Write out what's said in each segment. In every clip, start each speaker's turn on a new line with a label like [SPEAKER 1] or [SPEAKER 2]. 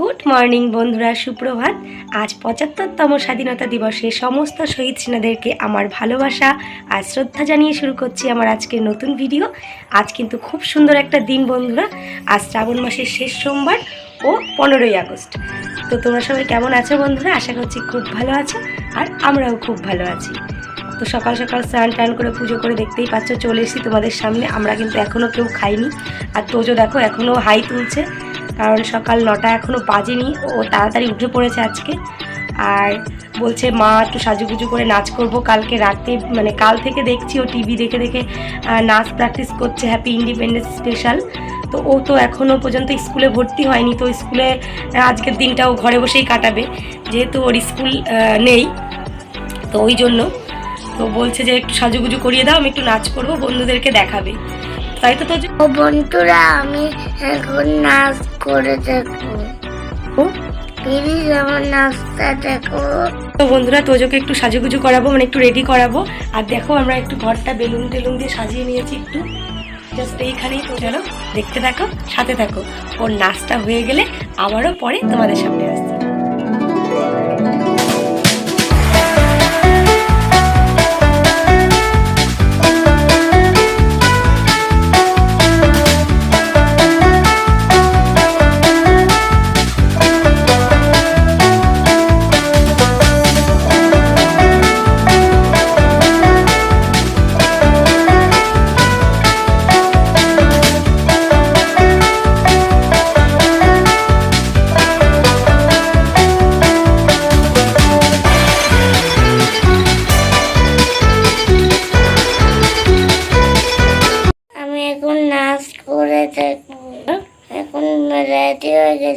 [SPEAKER 1] Good morning বন্ধুরা, সুপ্রভাত। আজ পঁচাত্তরতম স্বাধীনতা দিবসে সমস্ত শহীদ সেনাদেরকে আমার ভালোবাসা আর শ্রদ্ধা জানিয়ে শুরু করছি আমার আজকের নতুন ভিডিও। আজ কিন্তু খুব সুন্দর একটা দিন বন্ধুরা। আজ শ্রাবণ মাসের শেষ সোমবার ও পনেরোই আগস্ট। তো তোমরা সবাই কেমন আছো বন্ধুরা? আশা করছি খুব ভালো আছো আর আমরাও খুব ভালো আছি। তো সকাল সকাল স্নান টান করে পুজো করে দেখতেই পাচ্ছ, চলে এসেছি তোমাদের সামনে। আমরা কিন্তু এখনও কেউ খাইনি। আর তোজো দেখো এখনও হাই তুলছে। কারণ সকাল নটা এখনও বাজেনি, ও তাড়াতাড়ি উঠে পড়েছে আজকে। আর বলছে, মা, একটু সাজুগুজু করে নাচ করব। কালকে রাতে মানে কাল থেকে দেখছি ও টিভি দেখে দেখে নাচ প্র্যাকটিস করছে। Happy independence special. তো ও তো এখনও পর্যন্ত স্কুলে ভর্তি হয়নি। তো স্কুলে আজকের দিনটা ও ঘরে বসেই কাটাবে। যেহেতু ওর স্কুল নেই, তো ওই জন্য। তো বলছে যে, একটু সাজুগুজু করিয়ে দাও, আমি একটু নাচ করব, বন্ধুদেরকে দেখাবে। তাই তো তোর
[SPEAKER 2] ও বন্ধুরা আমি এখন নাচ করে দেখো প্লিজ আমার নাচটা দেখো।
[SPEAKER 1] তো বন্ধুরা তোজোকে একটু সাজুগুজু করাবো মানে একটু রেডি করাবো। আর দেখো আমরা একটু ঘরটা বেলুন টেলুন দিয়ে সাজিয়ে নিয়েছি একটু। জাস্ট এইখানেই তো চলো দেখতে থাকো সাথে থাকো। ওর নাচটা হয়ে গেলে আবারও পরে তোমাদের সামনে আসছি।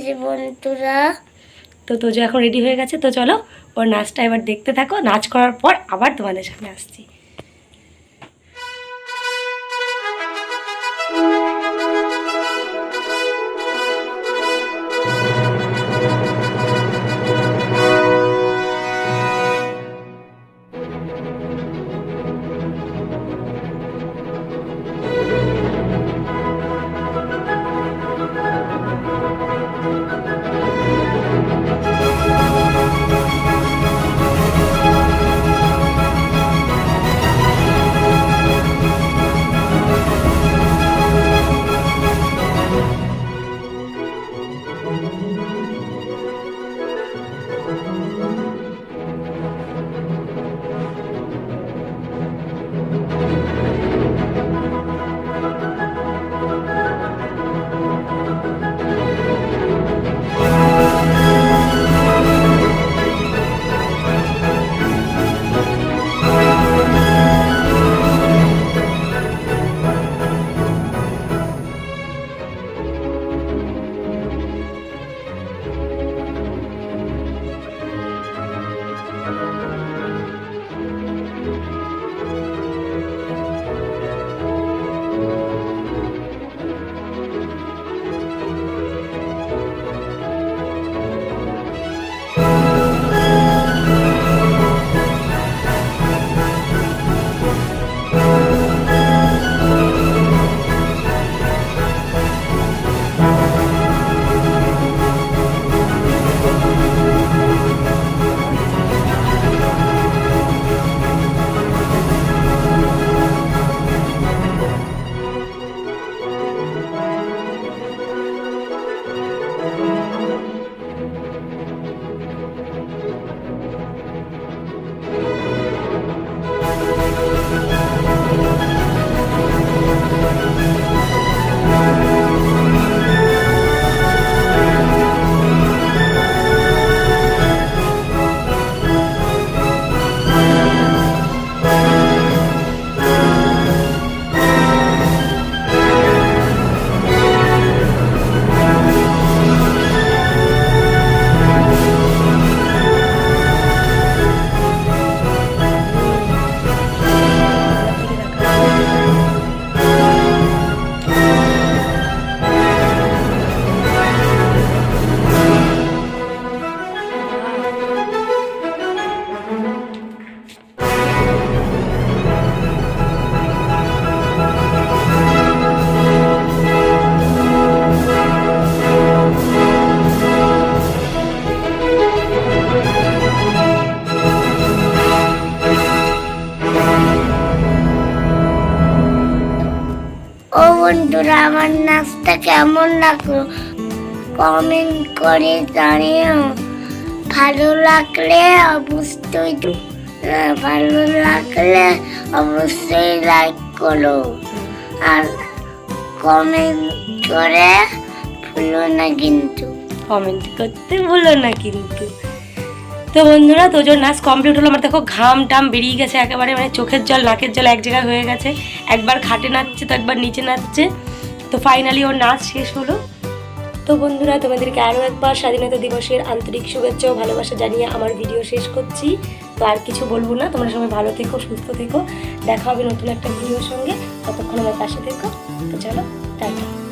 [SPEAKER 2] গেছি বন্ধুরা।
[SPEAKER 1] তো তোজো এখন রেডি হয়ে গেছে, তো চলো ওর নাচটা এবার দেখতে থাকো। নাচ করার পর আবার তোমাদের সামনে আসছি।
[SPEAKER 2] বন্ধুরা, আমার নাচটা কেমন লাগল? কমেন্ট করে জানিও। ভালো লাগলে অবশ্যই ভালো লাগলে অবশ্যই লাইক করো। আর কমেন্ট করে ভুলো না কিন্তু।
[SPEAKER 1] কমেন্ট করতে ভুলো না কিন্তু। তো বন্ধুরা তো তোজোর নাচ কমপ্লিট হলো। আমার দেখো ঘাম টাম বেরিয়ে গেছে একেবারে মানে চোখের জল, নাকের জল এক জায়গায় হয়ে গেছে। একবার খাটে নাচছে, তো একবার নিচে নাচছে। তো ফাইনালি ওর নাচ শেষ হলো। তো বন্ধুরা, তোমাদেরকে আরও একবার স্বাধীনতা দিবসের আন্তরিক শুভেচ্ছা ও ভালোবাসা জানিয়ে আমার ভিডিও শেষ করছি। তো আর কিছু বলব না। তোমরা সবাই ভালো থেকো, সুস্থ থেকো। দেখা হবে নতুন একটা ভিডিওর সঙ্গে। ততক্ষণ আমার পাশে থেকো। তো চলো, টাটা।